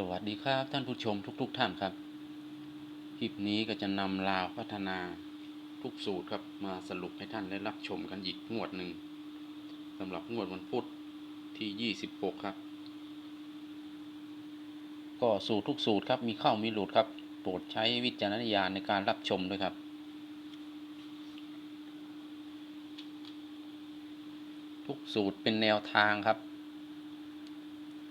สวัสดีครับ ท่านผู้ชมทุกๆท่านครับ คลิปนี้ก็จะนำลาวพัฒนาทุกสูตรครับมาสรุปให้ท่านได้รับชมกันอีกงวดหนึ่งสำหรับงวดวันพุธที่ 26 ครับ ก็สูตรทุกสูตรครับมีเข้ามีหลุดครับ โปรดใช้วิจารณญาณในการรับชมด้วยครับ ทุกสูตรเป็นแนวทางครับ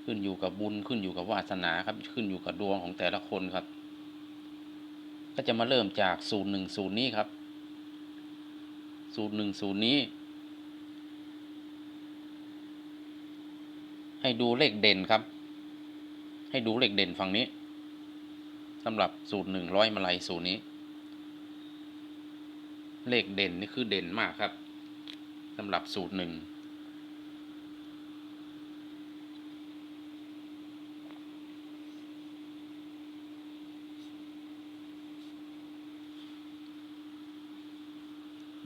ขึ้นอยู่กับบุญขึ้นอยู่กับวาสนาครับ ขึ้นอยู่กับดวงของแต่ละคนครับ ก็จะมาเริ่มจากสูตรหนึ่งสูตรนี้ครับสูตรหนึ่งสูตรนี้ ให้ดูเลขเด่นครับ ให้ดูเลขเด่นฝั่งนี้สำหรับสูตรหนึ่งร้อยมาลัยสูตรนี้ เลขเด่นนี่คือเด่นมากครับสำหรับสูตรหนึ่ง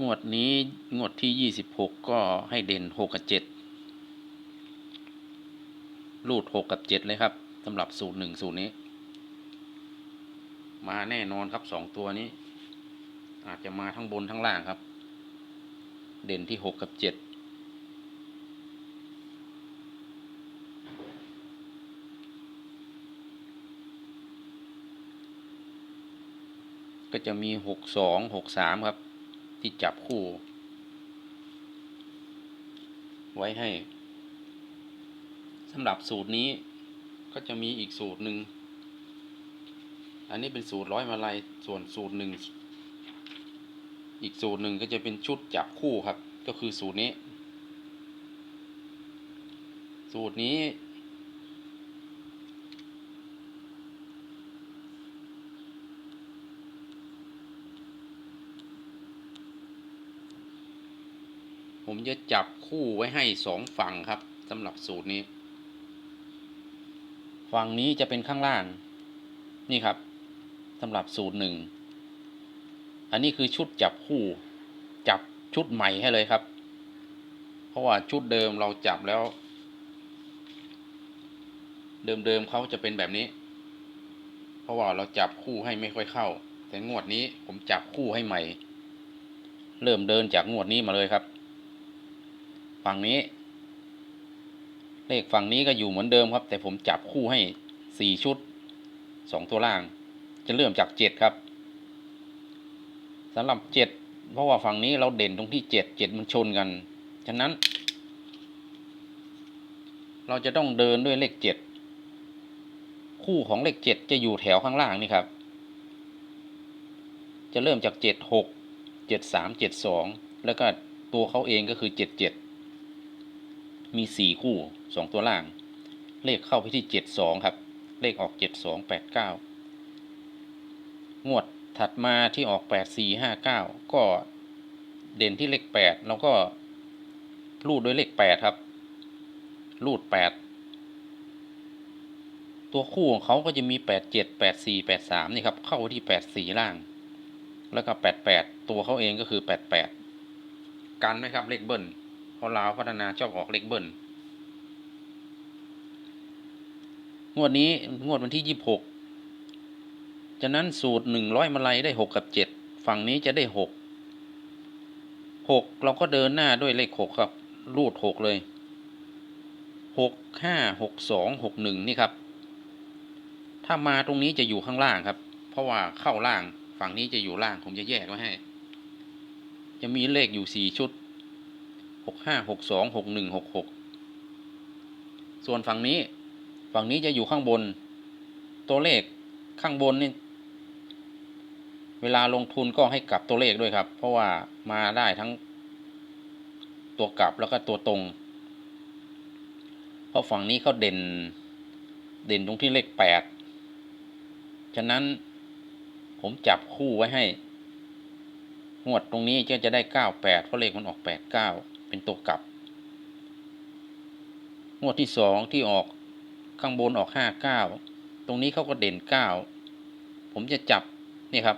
งวดนี้งวดที่ยี่สิบหกก็ให้เด่นหกกับเจ็ดรูดหกกับเจ็ดเลยครับสำหรับสูตรหนึ่งสูตรนี้ มาแน่นอนครับสองตัวนี้ อาจจะมาทั้งบนทั้งล่างครับ เด่นที่หกกับเจ็ดก็จะมีหกสองหกสามครับ ที่จับคู่ ไว้ให้สำหรับสูตรนี้ก็จะมีอีกสูตรหนึ่ง อันนี้เป็นสูตรร้อยมาลัยส่วนสูตรหนึ่ง อีกสูตรหนึ่งก็จะเป็นชุดจับคู่ครับ ก็คือสูตรนี้ สูตรนี้ ผมจะจับคู่ไว้ให้สองฝั่งครับสำหรับสูตรนี้ ฝั่งนี้จะเป็นข้างล่าง นี่ครับสำหรับสูตรหนึ่งอันนี้คือชุดจับคู่จับชุดใหม่ให้เลยครับ เพราะว่าชุดเดิมเราจับแล้ว เดิมๆเขาจะเป็นแบบนี้ เพราะว่าเราจับคู่ให้ไม่ค่อยเข้า แต่งวดนี้ผมจับคู่ให้ใหม่ เริ่มเดินจากงวดนี้มาเลยครับ ฝั่งนี้ เลขฝั่งนี้ก็อยู่เหมือนเดิมครับ แต่ผมจับคู่ให้สี่ชุดสองตัวล่าง จะเริ่มจากเจ็ดครับสำหรับเจ็ดเพราะว่าฝั่งนี้เราเด่นตรงที่เจ็ดเจ็ดมันชนกัน ฉะนั้น เราจะต้องเดินด้วยเลขเจ็ดคู่ของเลขเจ็ดจะอยู่แถวข้างล่างนี่ครับ จะเริ่มจากเจ็ดหกเจ็ดสามเจ็ดสองแล้วก็ตัวเขาเองก็คือเจ็ดเจ็ด มีสี่คู่สองตัวล่าง เลขเข้าไปที่เจ็ดสองครับ เลขออกเจ็ดสองแปดเก้างวดถัดมาที่ออกแปดสี่ห้าเก้าก็เด่นที่เลขแปดเราก็รูดด้วยเลขแปดครับ รูดแปดตัวคู่ของเขาก็จะมีแปดเจ็ดแปดสี่แปดสามนี่ครับ เข้าที่แปดสี่ล่าง แล้วก็แปดแปดตัวเขาเองก็คือแปดแปดกันไหมครับ เลขเบิ้ล ราะลาวพัฒนาชอบออกเลขเบิ้ลงวดนี้งวดวันที่ยี่หกฉะนั้นสูตรหนึ่งร้อยมาลัยได้หกกับเจ็ดฝั่งนี้จะได้หกหกเราก็เดินหน้าด้วยเลขหกครับ รูดหกเลยหกห้าหกสองหกหนึ่งนี่ครับ ถ้ามาตรงนี้จะอยู่ข้างล่างครับ เพราะว่าเข้าล่างฝั่งนี้จะอยู่ล่างผมจะแยกไว้ให้ จะมีเลขอยู่สี่ชุด หกห้าหกสองหกหนึ่งหกหกส่วนฝั่งนี้ฝั่งนี้จะอยู่ข้างบน ตัวเลขข้างบนนี่เวลาลงทุนก็ให้กลับตัวเลขด้วยครับ เพราะว่ามาได้ทั้งตัวกลับแล้วก็ตัวตรง เพราะฝั่งนี้เขาเด่นเด่นตรงที่เลขแปดฉะนั้นผมจับคู่ไว้ให้ งวดตรงนี้ก็จะได้เก้าแปดเพราะเลขมันออกแปดเก้า เป็นตัวกลับ งวดที่สองที่ออกข้างบนออกห้าเก้าตรงนี้เขาก็เด่นเก้าผมจะจับนี่ครับ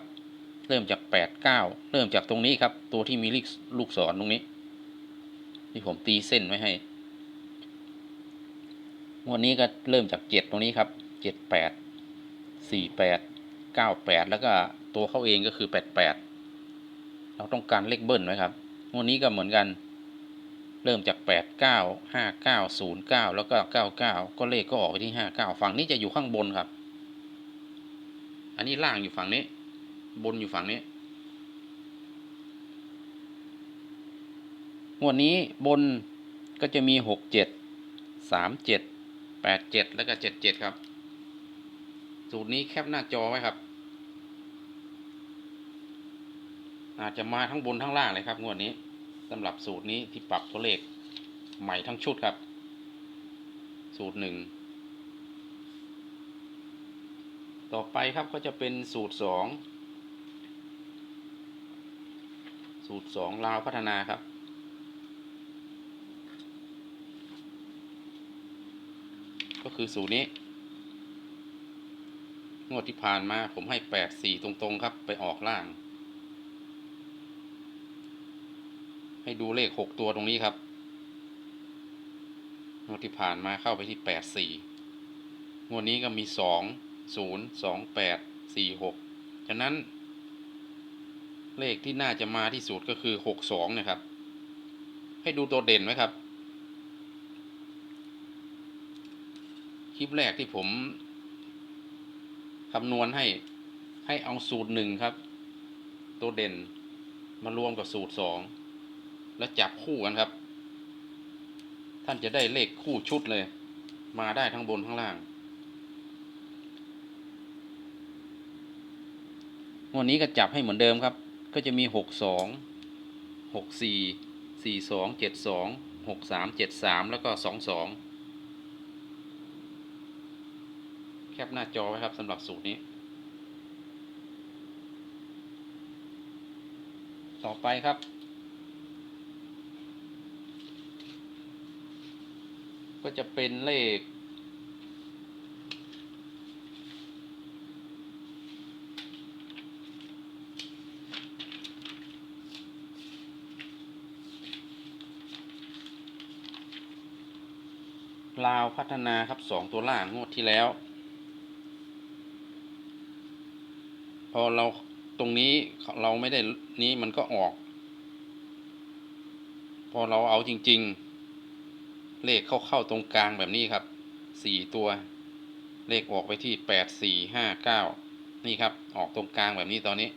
เริ่มจากแปดเก้าเริ่มจากตรงนี้ครับ ตัวที่มีลูกศรตรงนี้ ที่ผมตีเส้นไว้ให้งวดนี้ก็เริ่มจากเจ็ดตรงนี้ครับเจ็ดแปดสี่แปดเก้าแปดแล้วก็ตัวเขาเองก็คือแปดแปดเราต้องการเลขเบิ้ลไว้ครับงวดนี้ก็เหมือนกัน เริ่มจากแปดเก้าห้าเก้าศูนย์เก้าแล้วก็เก้าเก้าก็เลขก็ออกไปที่ห้าเก้าฝั่งนี้จะอยู่ข้างบนครับ อันนี้ล่างอยู่ฝั่งนี้ บนอยู่ฝั่งนี้ งวดนี้บนก็จะมีหกเจ็ดสามเจ็ดแปดเจ็ดแล้วก็เจ็ดเจ็ดครับ สูตรนี้แคปหน้าจอไว้ครับ อาจจะมาทั้งบนทั้งล่างเลยครับ งวดนี้ สำหรับสูตรนี้ที่ปรับตัวเลขใหม่ทั้งชุดครับ สูตรหนึ่งต่อไปครับก็จะเป็นสูตรสองสูตรสองลาวพัฒนาครับ ก็คือสูตรนี้งวดที่ผ่านมาผมให้แปดสี่ตรงๆครับไปออกล่าง ให้ดูเลขหกตัวตรงนี้ครับงวดที่ผ่านมาเข้าไปที่แปดสี่งวดนี้ก็มีสองศูนย์สองแปดสี่หกฉะนั้น เลขที่น่าจะมาที่สุดก็คือหกสองนะครับ ให้ดูตัวเด่นไว้ครับ คลิปแรกที่ผมคำนวณให้ให้เอาสูตรหนึ่งครับ ตัวเด่นมารวมกับสูตรสอง แล้วจับคู่กันครับ ท่านจะได้เลขคู่ชุดเลย มาได้ทั้งบนทั้งล่างวดนี้ก็จับให้เหมือนเดิมครับ ก็จะมีหกสองหกสี่สี่สองเจ็ดสองหกสามเจ็ดสามแล้วก็สองสองแคปหน้าจอไว้ครับสำหรับสูตรนี้ ต่อไปครับ ก็จะเป็นเลข ลาวพัฒนาครับสองตัวล่างงวดที่แล้ว พอเราตรงนี้เราไม่ได้นี้มันก็ออก พอเราเอาจริง ๆ เลขเข้าเข้าตรงกลางแบบนี้ครับสี่ตัว เลขออกไปที่แปดสี่ห้าเก้านี่ครับ ออกตรงกลางแบบนี้ตอนนี้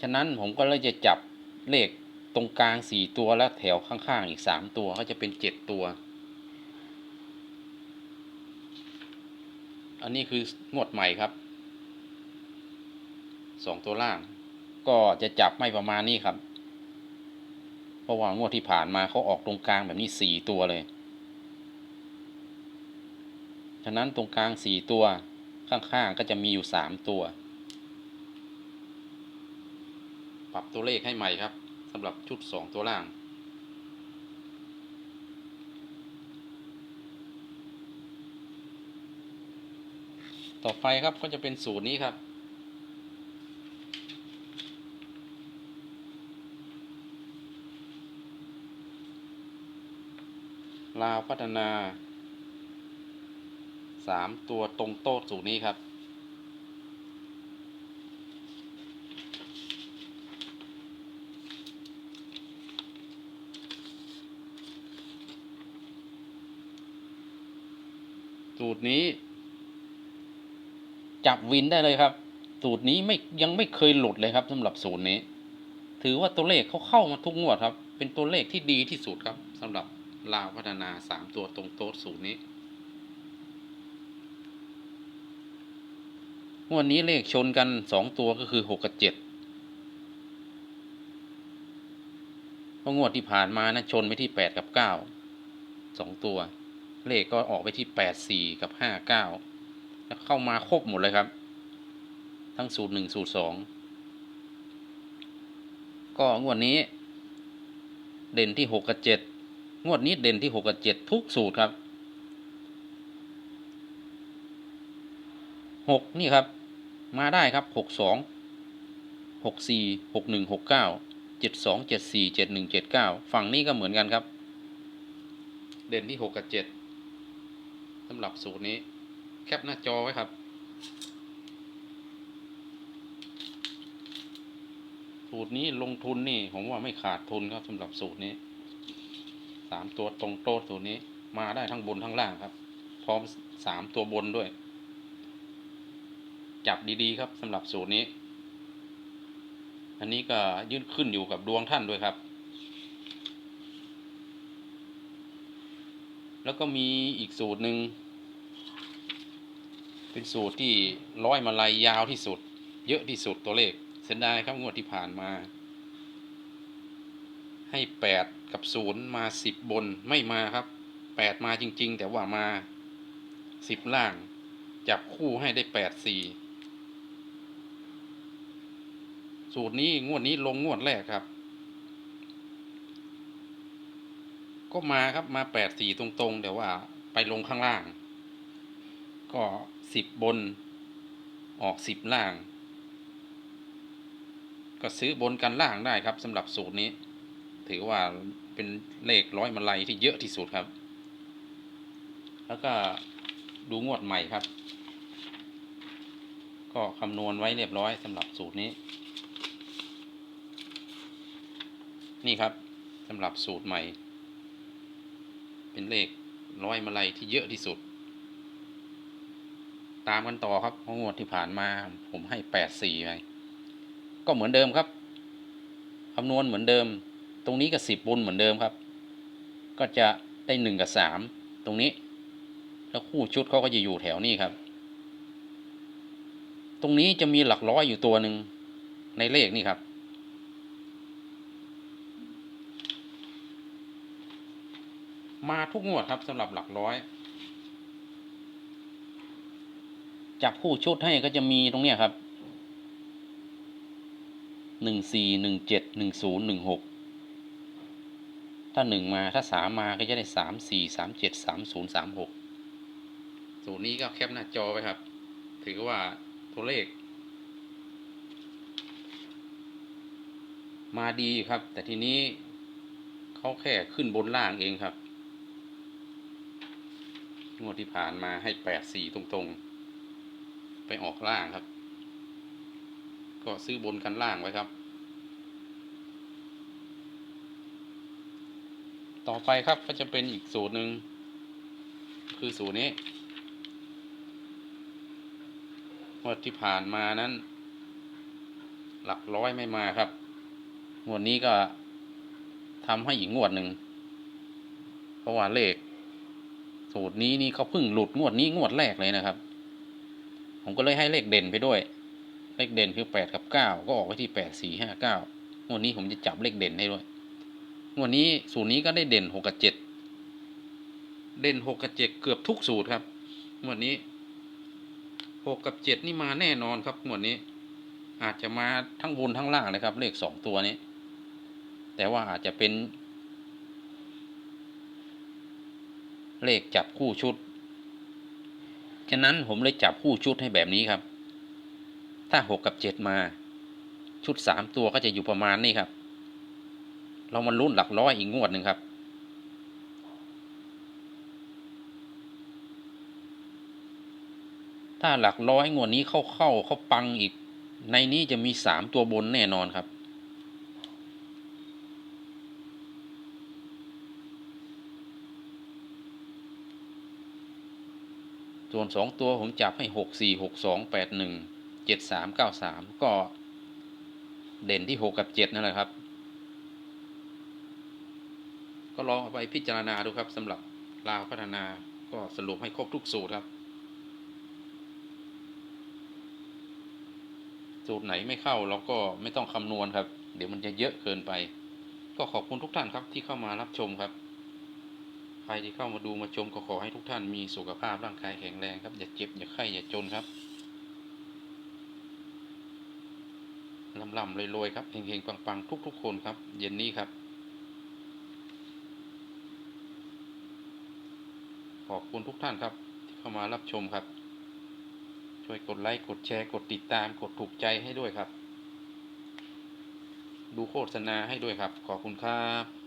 ฉะนั้นผมก็เลยจะจับเลขตรงกลางสี่ตัวแล้วแถวข้างๆอีกสามตัวก็จะเป็นเจ็ดตัว อันนี้คืองวดใหม่ครับสองตัวล่าง ก็จะจับไม่ประมาณนี้ครับ ราะว่างวดที่ผ่านมาเขาออกตรงกลางแบบนี้สี่ตัวเลย ฉะนั้นตรงกลางสี่ตัวข้างๆก็จะมีอยู่สามตัว ปรับตัวเลขให้ใหม่ครับสำหรับชุดสองตัวล่างต่อไปครับก็จะเป็นสูตรนี้ครับ ลาวพัฒนาสามตัวตรงโต๊ะสูตรนี้ครับ สูตรนี้ จับวินได้เลยครับ สูตรนี้ไม่ยังไม่เคยหลุดเลยครับสำหรับสูตรนี้ ถือว่าตัวเลขเขาเข้ามาทุกงวดครับ เป็นตัวเลขที่ดีที่สุดครับสำหรับ ลาวพัฒนาสามตัวตรงโต๊ะสูตรนี้งวดนี้เลขชนกันสองตัวก็คือหกกับเจ็ดเพราะงวดที่ผ่านมานะชนไปที่แปดกับเก้าสองตัว เลขก็ออกไปที่แปดสี่กับห้าเก้าแล้วเข้ามาครบหมดเลยครับ ทั้งสูตรหนึ่งสูตรสองก็งวดนี้ เด่นที่หกกับเจ็ด งวดนี้เด่นที่หกกับเจ็ดทุกสูตรครับหกนี่ครับ มาได้ครับหกสองหกสี่หกหนึ่งหกเก้าเจ็ดสองเจ็ดสี่เจ็ดหนึ่งเจ็ดเก้าฝั่งนี้ก็เหมือนกันครับ เด่นที่หกกับเจ็ดสำหรับสูตรนี้ แคปหน้าจอไว้ครับสูตรนี้ลงทุนนี่ผมว่าไม่ขาดทุนครับสำหรับสูตรนี้ สามตัวตรงโต๊ะสูตรนี้ มาได้ทั้งบนทั้งล่างครับ พร้อมสามตัวบนด้วย จับดีๆครับสำหรับสูตรนี้ อันนี้ก็ยืดขึ้นอยู่กับดวงท่านด้วยครับ แล้วก็มีอีกสูตรหนึ่งเป็นสูตรที่ร้อยมาลัยยาวที่สุด เยอะที่สุดตัวเลขเสียดายครับงวดที่ผ่านมา ให้แปด กับศูนย์มาสิบบนไม่มาครับแปดมาจริง ๆ แต่ว่ามาสิบล่าง จับคู่ให้ได้แปดสี่สูตรนี้งวดนี้ลงงวดแรกครับ ก็มาครับมาแปดสี่ตรงๆ แต่ว่าไปลงข้างล่าง ก็สิบบนออกสิบล่าง ก็ซื้อบนกันล่างได้ครับสำหรับสูตรนี้ ถือว่าเป็นเลขร้อยมาลัยที่เยอะที่สุดครับ แล้วก็ดูงวดใหม่ครับ ก็คำนวณไว้เรียบร้อยสำหรับสูตรนี้ นี่ครับสำหรับสูตรใหม่ เป็นเลขร้อยมาลัยที่เยอะที่สุด ตามกันต่อครับงวดที่ผ่านมาผมให้แปดสี่ไปก็เหมือนเดิมครับคำนวณเหมือนเดิม ตรงนี้ก็สิบบุญเหมือนเดิมครับ ก็จะได้หนึ่งกับสามตรงนี้ แล้วคู่ชุดเขาก็จะอยู่แถวนี้ครับ ตรงนี้จะมีหลักร้อยอยู่ตัวหนึ่งในเลขนี่ครับ มาทุกงวดครับสำหรับหลักร้อย จับคู่ชุดให้ก็จะมีตรงเนี้ยครับหนึ่งสี่หนึ่งเจ็ดหนึ่งศูนย์หนึ่งหก ถ้าหนึ่งมาถ้าสามมาก็จะได้สามสี่สามเจ็ดสามศูนย์สามหกสูตรนี้ก็แคปหน้าจอไว้ครับ ถือว่าตัวเลข มาดีครับ แต่ทีนี้เขาแค่ขึ้นบนล่างเองครับงวดที่ผ่านมาให้แปดสี่ตรงๆ ไปออกล่างครับ ก็ซื้อบนกันล่างไว้ครับ ต่อไปครับก็จะเป็นอีกสูตรหนึ่งคือสูตรนี้งวดที่ผ่านมานั้น หลักร้อยไม่มาครับงวดนี้ก็ทำให้อีกงวดหนึ่งเพราะว่าเลข สูตรนี้นี่เขาเพิ่งหลุดงวดนี้งวดแรกเลยนะครับ ผมก็เลยให้เลขเด่นไปด้วย เลขเด่นคือแปดกับเก้าก็ออกไว้ที่แปดสี่ห้าเก้างวดนี้ผมจะจับเลขเด่นให้ด้วย วดนี้สูตรนี้ก็ได้เด่นหกกับเจ็ดเด่นหกกับเจ็ดเกือบทุกสูตรครับวดนี้หกกับเจ็ดนี่มาแน่นอนครับวดนี้ อาจจะมาทั้งบนทั้งล่างเลยครับ เลขสองตัวนี้ แต่ว่าอาจจะเป็น เลขจับคู่ชุดฉะนั้นผมเลยจับคู่ชุดให้แบบนี้ครับ ถ้าหกกับเจ็ดมา ชุดสามตัวก็จะอยู่ประมาณนี้ครับ เรามันรุ่นหลักร้อยอีกงวดหนึ่งครับ ถ้าหลักร้อยงวดนี้เข้าเข้าเขาปังอีก ในนี้จะมีสามตัวบนแน่นอนครับ ส่วนสองตัวผมจับให้หกสี่หกสองแปดหนึ่งเจ็ดสามเก้าสามก็เด่นที่หกกับเจ็ดนั่นแหละครับ ก็ลองเอาไปพิจารณาดูครับสำหรับลาวพัฒนาก็สรุปให้ครบทุกสูตรครับ สูตรไหนไม่เข้าเราก็ไม่ต้องคำนวณครับ เดี๋ยวมันจะเยอะเกินไป ก็ขอบคุณทุกท่านครับที่เข้ามารับชมครับใครที่เข้ามาดูมาชมก็ขอให้ทุกท่านมีสุขภาพร่างกายแข็งแรงครับ อย่าเจ็บอย่าไข้อย่าจนครับลำลำรวยๆครับเฮงๆปังๆทุกๆคนครับ เย็นนี้ครับ ขอบคุณทุกท่านครับ ที่เข้ามารับชมครับ ช่วยกดไลค์กดแชร์กดติดตามกดถูกใจให้ด้วยครับ ดูโฆษณาให้ด้วยครับ ขอบคุณครับ